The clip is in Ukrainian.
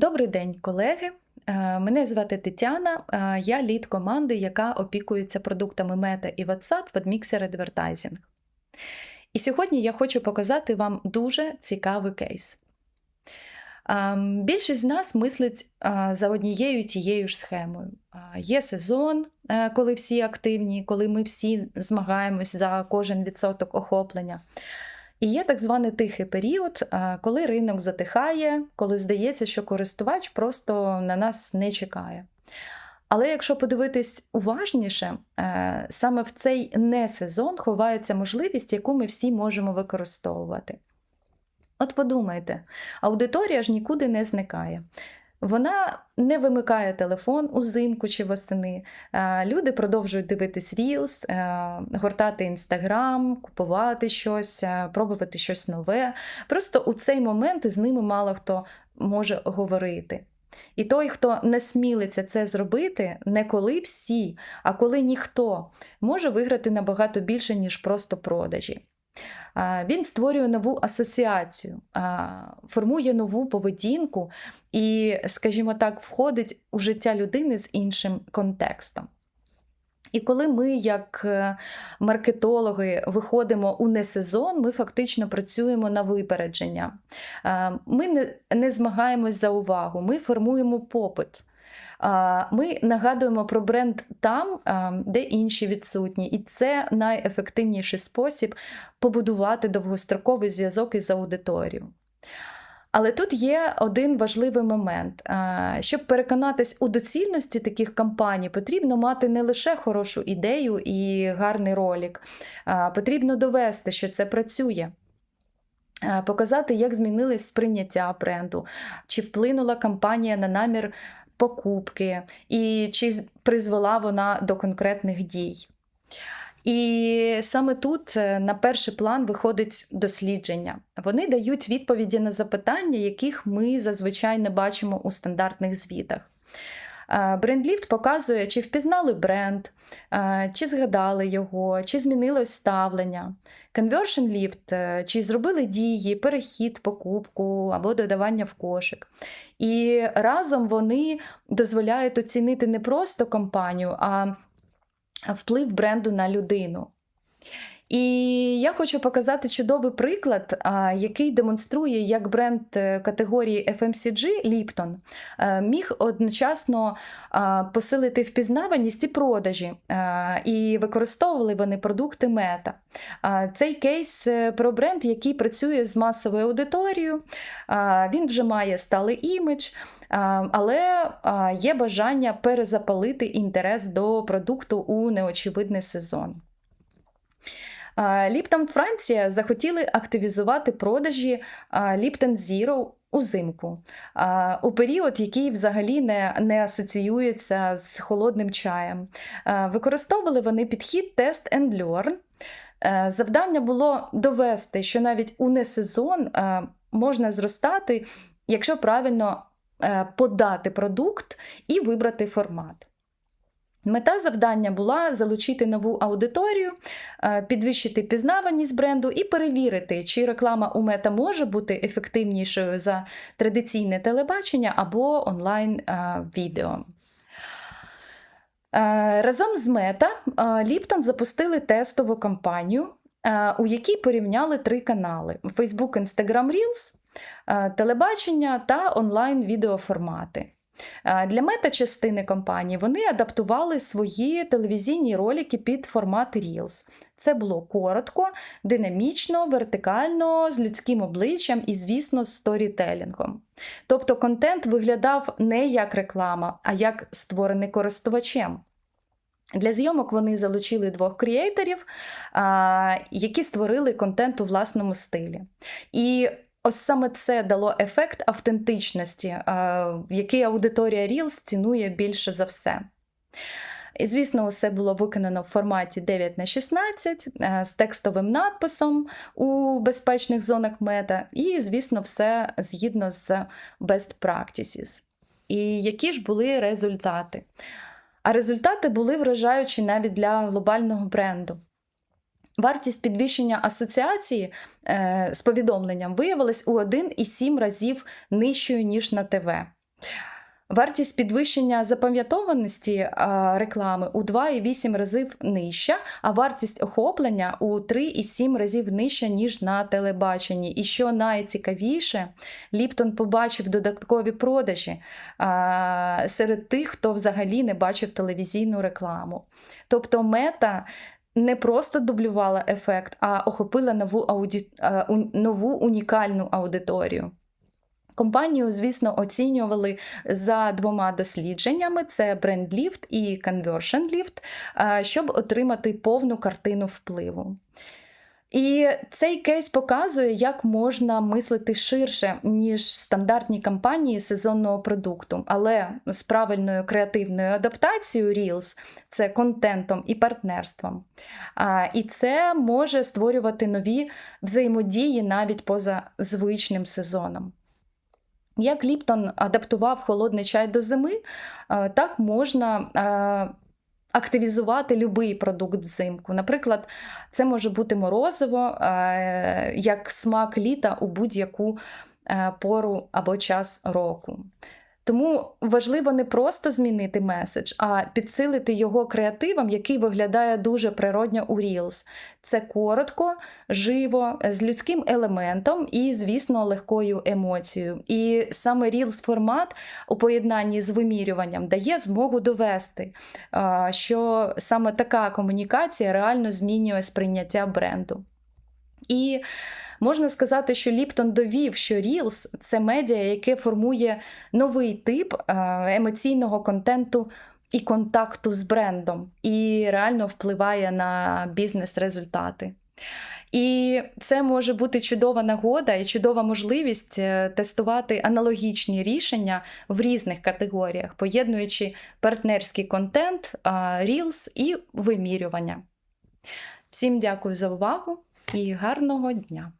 Добрий день, колеги. Е, Мене звати Тетяна. е, Я лід команди, яка опікується продуктами Meta і WhatsApp в Admixer Advertising. І сьогодні я хочу показати вам дуже цікавий кейс. Ем, Більшість з нас мислить е, за однією тією ж схемою. Е, Є сезон, е, коли всі активні, коли ми всі змагаємось за кожен відсоток охоплення. І є так званий тихий період, е, коли ринок затихає, коли здається, що користувач просто на нас не чекає. Але якщо подивитись уважніше, е, саме в цей не сезон ховається можливість, яку ми всі можемо використовувати. От подумайте, аудиторія ж нікуди не зникає. Вона не вимикає телефон узимку чи восени. Е, Люди продовжують дивитись Reels, е, гортати Інстаграм, купувати щось, е, пробувати щось нове. Просто у цей момент з ними мало хто може говорити. І той, хто не смілиться це зробити, не коли всі, а коли ніхто може виграти набагато більше, ніж просто продажі. Він створює нову асоціацію, формує нову поведінку і, скажімо так, входить у життя людини з іншим контекстом. І коли ми, як е, маркетологи, виходимо у несезон, ми фактично працюємо на випередження. Е, Ми не, не змагаємось за увагу, ми формуємо попит. Ми нагадуємо про бренд там, де інші відсутні, і це найефективніший спосіб побудувати довгостроковий зв'язок із аудиторією. Але тут є один важливий момент. Щоб переконатись у доцільності таких кампаній, потрібно мати не лише хорошу ідею і гарний ролик, потрібно довести, що це працює. Показати, як змінилось сприйняття бренду, чи вплинула кампанія на намір покупки, і чи призвела вона до конкретних дій. І саме тут е, на перший план виходить дослідження. Вони дають відповіді на запитання, яких ми зазвичай не бачимо у стандартних звітах. Брендліфт показує, чи впізнали бренд, е, чи згадали його, чи змінилось ставлення. Conversion Lift, е, чи зробили дії, перехід, покупку або додавання в кошик. І разом вони дозволяють оцінити не просто компанію, а вплив бренду на людину. І я хочу показати чудовий приклад, який демонструє, як бренд е, категорії FMCG Lipton е, міг одночасно посилити впізнаваність і продажі, і використовували вони продукти мета. Цей кейс е, про бренд, який працює з масовою аудиторією, він вже має сталий імідж. Але є бажання перезапалити інтерес до продукту у неочевидний сезон. А, Ліптон Франція захотіли активізувати продажі Ліптон Zero узимку, у період, який взагалі не, не асоціюється з холодним чаєм. Використовували вони підхід Test and Learn. Е, Завдання було довести, що навіть у несезон е, можна зростати, якщо правильно е, подати продукт і вибрати формат. Мета завдання була залучити нову аудиторію, е, підвищити пізнаваність бренду і перевірити, чи реклама у мета може бути ефективнішою за традиційне телебачення або онлайн-відео. Е, Разом з Мета Ліптон запустили тестову кампанію, е, у якій порівняли три канали: Facebook, Instagram Reels, е, телебачення та онлайн-відеоформати. Е, Для мета-частини компанії вони адаптували свої телевізійні ролики під формат Reels. Це було коротко, динамічно, вертикально, з людським обличчям і, звісно, з сторітелінгом. Тобто контент виглядав не як реклама, а як створений користувачем. Для зйомок вони залучили двох креаторів, які створили контент у власному стилі. І ось саме це дало ефект автентичності, а, який аудиторія Reels цінує більше за все. І, звісно, усе було виконано в форматі 9 на 16 е, з текстовим надписом у безпечних зонах мета, і, звісно, все згідно з best practices. І які ж були результати? А результати були вражаючі навіть для глобального бренду. Вартість підвищення асоціації е, з повідомленням виявилась у 1,7 разів нижчою, ніж на ТВ. Вартість підвищення запам'ятованості а, реклами у 2,8 разів нижча, а вартість охоплення у 3,7 разів нижча, ніж на телебаченні. І що найцікавіше, Ліптон побачив додаткові продажі а, серед тих, хто взагалі не бачив телевізійну рекламу. Тобто мета не просто дублювала ефект, а охопила нову, ауді... нову унікальну аудиторію. Компанію, звісно, оцінювали за двома дослідженнями: це Lift і Lift, щоб отримати повну картину впливу. І цей кейс показує, як можна мислити ширше, ніж стандартні кампанії сезонного продукту, але з правильною креативною адаптацією Reels – це контентом і партнерством. І це може створювати нові взаємодії навіть поза звичним сезоном. Як Ліптон адаптував холодний чай до зими, так можна активізувати будь-який продукт взимку. Наприклад, це може бути морозиво, е, як смак літа у будь-яку е, пору або час року. Тому важливо не просто змінити меседж, а підсилити його креативом, який виглядає дуже природньо у Reels. Це коротко, живо, з людським елементом і, звісно, легкою емоцією. І саме Reels формат у поєднанні з вимірюванням дає змогу довести, що саме така комунікація реально змінює сприйняття бренду. І можна сказати, що Ліптон довів, що Reels – це медіа, яке формує новий тип е, емоційного контенту і контакту з брендом, і реально впливає на бізнес-результати. І це може бути чудова нагода і чудова можливість е, тестувати аналогічні рішення в різних категоріях, поєднуючи партнерський контент, а, Reels і вимірювання. Всім дякую за увагу і гарного дня!